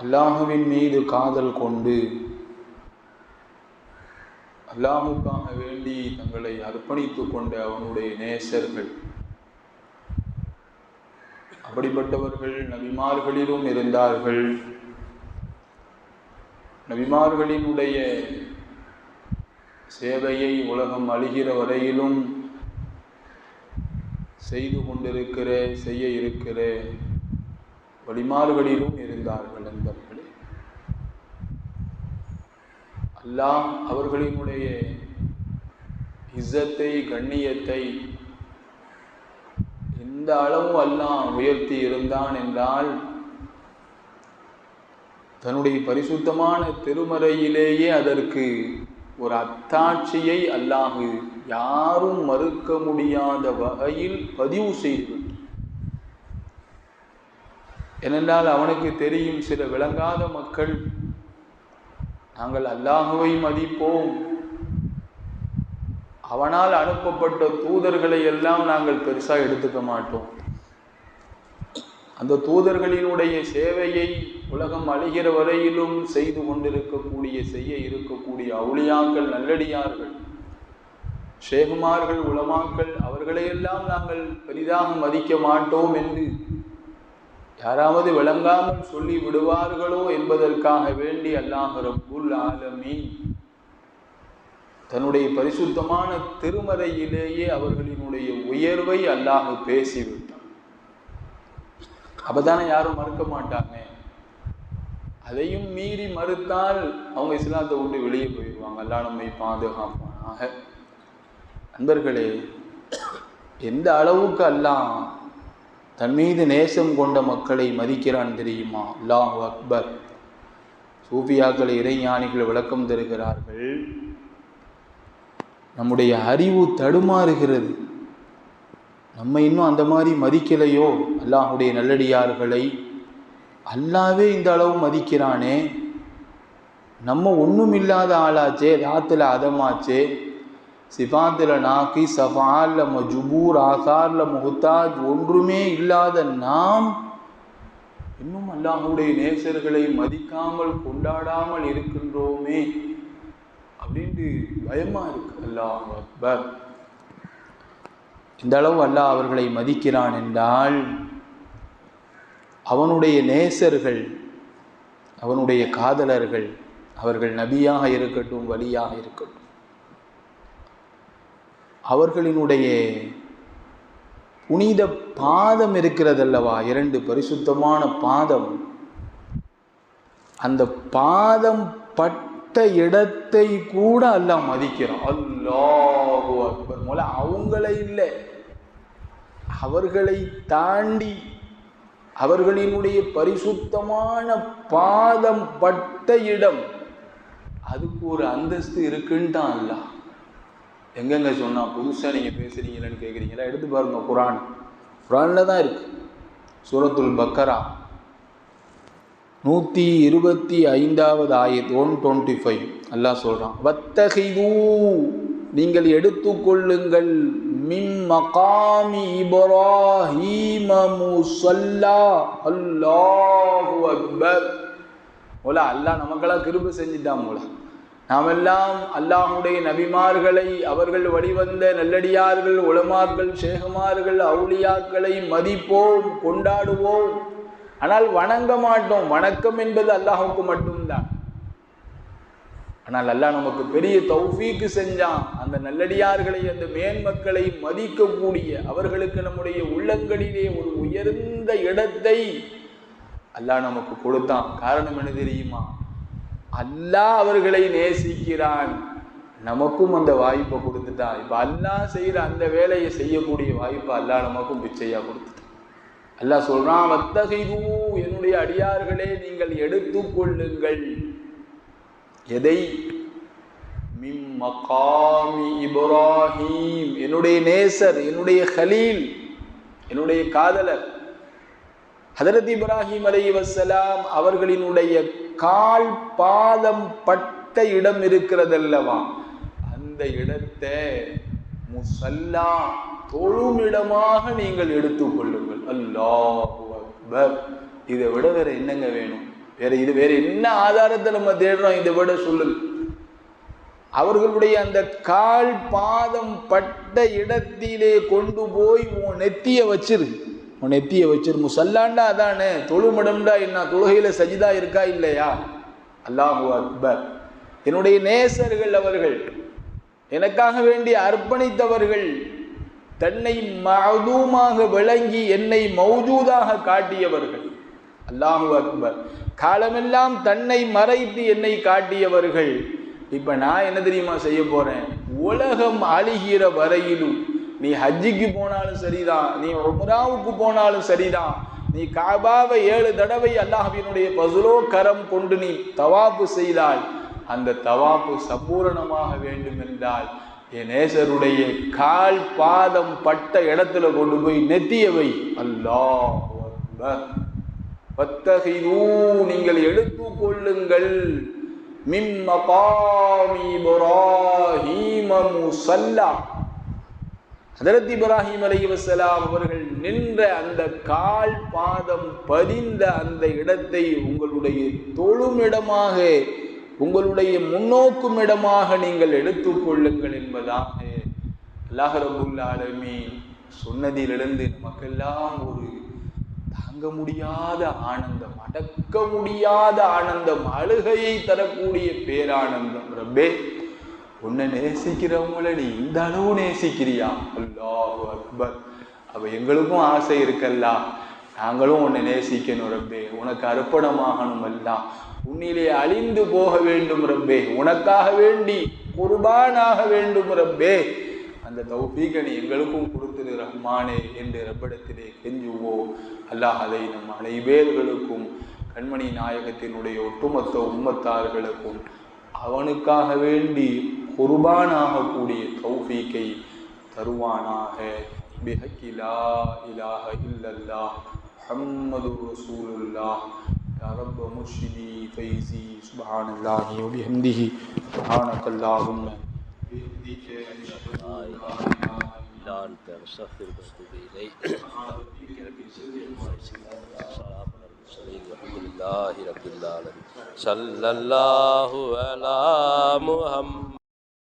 அல்லாஹுவின் மீது காதல் கொண்டு அல்லாஹுக்காக வேண்டி தங்களை அர்ப்பணித்துக் கொண்ட அவனுடைய நேசர்கள். அப்படிப்பட்டவர்கள் நபிமார்களிலும் இருந்தார்கள். நபிமார்களினுடைய சேவையை உலகம் அழிகிற வரையிலும் செய்து கொண்டிருக்கிற செய்ய இருக்கிற வழிமார்களிலும் இருந்தார்கள். நண்பர்களே அல்லாஹ் அவர்களினுடைய இசத்தை கண்ணியத்தை எந்த அளவு அல்லாஹ் உயர்த்தி இருந்தான் என்றால் தன்னுடைய பரிசுத்தமான திருமறையிலேயே அதற்கு ஒரு அத்தாட்சியை அல்லாஹு யாரும் மறுக்க முடியாத வகையில் பதிவு செய்து ஏனென்றால் அவனுக்கு தெரியும் சில விளங்காத மக்கள். நாங்கள் அல்லாஹுவை மதிப்போம். அவனால் அனுப்பப்பட்ட தூதர்களை எல்லாம் நாங்கள் பெருசாக எடுத்துக்க மாட்டோம். அந்த தூதர்களினுடைய சேவையை உலகம் அழிகிற வரையிலும் செய்து கொண்டிருக்கக்கூடிய செய்ய இருக்கக்கூடிய அவுளியாக்கள் நல்லடியார்கள் ஷேகுமார்கள் உலமாக்கள் அவர்களையெல்லாம் நாங்கள் பெரிதாக மதிக்க மாட்டோம் என்று யாராவது விளங்காமல் சொல்லி விடுவார்களோ என்பதற்காக வேண்டி அல்லாஹ் ரப்புல் ஆலமீன் தன்னுடைய பரிசுத்தமான திருமறையிலேயே அவர்களினுடைய உயர்வை அல்லாஹ் பேசிவிட்டான். அப்பதானே யாரும் மறுக்க மாட்டாங்க. அதையும் மீறி மறுத்தால் அவங்க இஸ்லாத்தை விட்டு வெளியே போயிடுவாங்க. அல்லா நம்மை பாதுகாப்பானாக. நண்பர்களே எந்த அளவுக்கு அல்லாஹ் தன் மீது நேசம் கொண்ட மக்களை மதிக்கிறான் தெரியுமா? அல்லாஹ் அக்பர். சூஃபியாக்கள் இறைஞானிகள் விளக்கம் தருகிறார்கள். நம்முடைய அறிவு தடுமாறுகிறது. நம்ம இன்னும் அந்த மாதிரி மதிக்கலையோ? அல்லாஹுடைய நல்லடியார்களை அல்லாவே இந்த அளவு மதிக்கிறானே. நம்ம ஒன்றும் இல்லாத ஆளாச்சே ராத்தில் அதமாச்சே. சிபாத்தில் நாக்கி சஃபால்ல மஜுபூர் ஆசார்ல முகுத்தாஜ் ஒன்றுமே இல்லாத நாம் இன்னும் அல்லாஹுடைய நேசர்களை மதிக்காமல் கொண்டாடாமல் இருக்கின்றோமே அப்படின்ட்டு பயமா இருக்கு. அல்லாஹ் அக்பர். இந்த அளவு அல்லாஹ் அவர்களை மதிக்கிறான் என்றால் அவனுடைய நேசர்கள் அவனுடைய காதலர்கள் அவர்கள் நபியாக இருக்கட்டும் வழியாக இருக்கட்டும் அவர்களினுடைய புனித பாதம் இருக்கிறதல்லவா? இரண்டு பரிசுத்தமான பாதம். அந்த பாதம் பட்ட இடத்தை கூட அல்லாஹ் மதிக்கிறோம் அல்லாஹு அக்பர். மூல அவங்கள இல்லை. அவர்களை தாண்டி அவர்களினுடைய பரிசுத்தமான பாதம் பட்ட இடம். அதுக்கு ஒரு அந்தஸ்து இருக்குன்ட்டான் அல்லாஹ். எங்கெங்க சொன்னால் புதுசாக நீங்கள் பேசுகிறீங்களேன்னு கேட்குறீங்களா எடுத்து பாருங்கள் குரான். குரானில் தான் இருக்குது சூரத்துல் பக்கரா. நூற்றி இருபத்தி ஐந்தாவது ஆயத் ஒன் டுவெண்ட்டி ஃபைவ் அல்லாஹ் சொல்கிறான் வத்தகைதூ நீங்கள் எடுத்துக்கொள்ளுங்கள் மின் மகாமி இப்ராஹீம முசல்லா. அல்லாஹு அக்பர். ஓலா அல்லாஹ் நமக்கெல்லாம் கிருப செஞ்சுட்டான் போல. நாமெல்லாம் அல்லாஹுடைய நபிமார்களை அவர்கள் வழிவந்த நல்லடியார்கள் உளமார்கள் சேகமார்கள் அவுளியாக்களை மதிப்போம் கொண்டாடுவோம். ஆனால் வணங்க மாட்டோம். வணக்கம் என்பது அல்லாஹுக்கு மட்டும்தான். ஆனால் அல்லாஹ் நமக்கு பெரிய தௌஃபீக்கு செஞ்சான். அந்த நல்லடியார்களை அந்த மேன்மக்களை மதிக்கக்கூடிய அவர்களுக்கு நம்முடைய உள்ளங்களிலே ஒரு உயர்ந்த இடத்தை அல்லாஹ் நமக்கு கொடுத்தான். காரணம் என்ன தெரியுமா? அல்லாஹ் அவர்களை நேசிக்கிறான். நமக்கும் அந்த வாய்ப்பை கொடுத்துட்டான் இப்போ அல்லாஹ் செய்கிற அந்த வேலையை செய்யக்கூடிய வாய்ப்பை அல்லாஹ் நமக்கும் பிச்சையாக கொடுத்துட்டான் அல்லாஹ் சொல்கிறான் வத்தகைது என்னுடைய அடியார்களே நீங்கள் எடுத்துக்கொள்ளுங்கள் எதை? மிம் மகாமி இப்ராஹீம். என்னுடைய நேசர் என்னுடைய ஹலீல் என்னுடைய காதலர். ஹதரத் இப்ராஹிம் அலை வசலாம் அவர்களினுடைய கால் பாதம் பட்ட இடம் இருக்கிறதல்லவா? அந்த இடத்தை முசல்லா தொழும் இடமாக நீங்கள் எடுத்துக்கொள்ளுங்கள் அல்லாஹ் அக்பர். இதை விட வேற என்னங்க வேணும்? வேற இது வேற என்ன ஆதாரத்தை நம்ம தேடுறோம்? இதை விட சொல்லுங்க. அவர்களுடைய அந்த கால் பாதம் பட்ட இடத்திலே கொண்டு போய் உன் நெத்திய வச்சிருக்கு உன் நெத்திய வச்சிரு முசல்லாண்டா அதானே? தொழுமடம்டா என்ன? தொழுகையில் சஜிதா இருக்கா இல்லையா? அல்லாஹு அக்பர். என்னுடைய நேசர்கள் அவர்கள் எனக்காக வேண்டி அர்ப்பணித்தவர்கள் தன்னை மதுமாக விளங்கி என்னை மௌஜூதாக காட்டியவர்கள். அல்லாஹு அக்பர். காலமெல்லாம் தன்னை மறைத்து என்னை காட்டியவர்கள். இப்போ நான் என்ன தெரியுமா செய்ய போகிறேன் உலகம் அழிகிற வரையிலும் நீ ஹஜ்ஜிக்கு போனாலும் சரிதான் நீ உமராவுக்கு போனாலும் சரிதான். நீ காபாவை ஏழு தடவை அல்லாஹினுடைய பசுலோ கரம் கொண்டு நீ தவாப்பு செய்தால் அந்த தவாப்பு சம்பூரணமாக வேண்டும் என்றால் என் நேசருடைய கால் பாதம் பட்ட இடத்துல கொண்டு போய் நெத்தியவை அல்லாஹ் அக்பர். வத்தகிதூ நீங்கள் எடுத்துக் கொள்ளுங்கள் சல்லா ஹதரத் இப்ராஹிம் அலைஹிஸ்ஸலாம் அவர்கள் நின்ற அந்த கால் பாதம் பதிந்த அந்த இடத்தை உங்களுடைய தொழுமிடமாக உங்களுடைய முன்னோக்கும் இடமாக நீங்கள் எடுத்துக்கொள்ளுங்கள் என்பதாக அல்லாஹ் ரபுல் சொன்னதிலிருந்து நமக்கெல்லாம் ஒரு தாங்க முடியாத ஆனந்தம் அடக்க முடியாத ஆனந்தம் அழுகையை தரக்கூடிய பேரானந்தம். ரப்பே உன்னை நேசிக்கிறவங்கள நீ இந்த அளவு நேசிக்கிறியா? அல்லாஹ் அக்பர். அப்ப எங்களுக்கும் ஆசை இருக்கல்லா. நாங்களும் உன்னை நேசிக்கணும் ரப்பே. உனக்கு அர்ப்பணமாகணும் அல்லா. உன்னிலே அழிந்து போக வேண்டும் ரப்பே. உனக்காக வேண்டி குர்பானாக வேண்டும் ரப்பே. அந்த தௌபீகனை எங்களுக்கும் கொடுத்துரு ரஹ்மானே என்று ரப்பிடத்திலே கெஞ்சுவோம். அல்லாஹ் அதை நம் அனைவேர்களுக்கும் கண்மணி நாயகத்தினுடைய ஒட்டுமொத்த உம்மத்தார்களுக்கும் அவனுக்காக வேண்டி குர்பானாகக்கூடிய தௌஃபீக்கை தருவானாக பிஹக்கி லா இலாஹ இல்லல்லாஹ் முஹம்மது ரசூலுல்லாஹ் يا رب مرشدي فيزي سبحان الله وبحمده سبحانك اللهم بحمدك أشهد أن لا إله إلا لا أنت نستغفرك ونتوب إليك الحمد لله رب العالمين صلى الله على محمد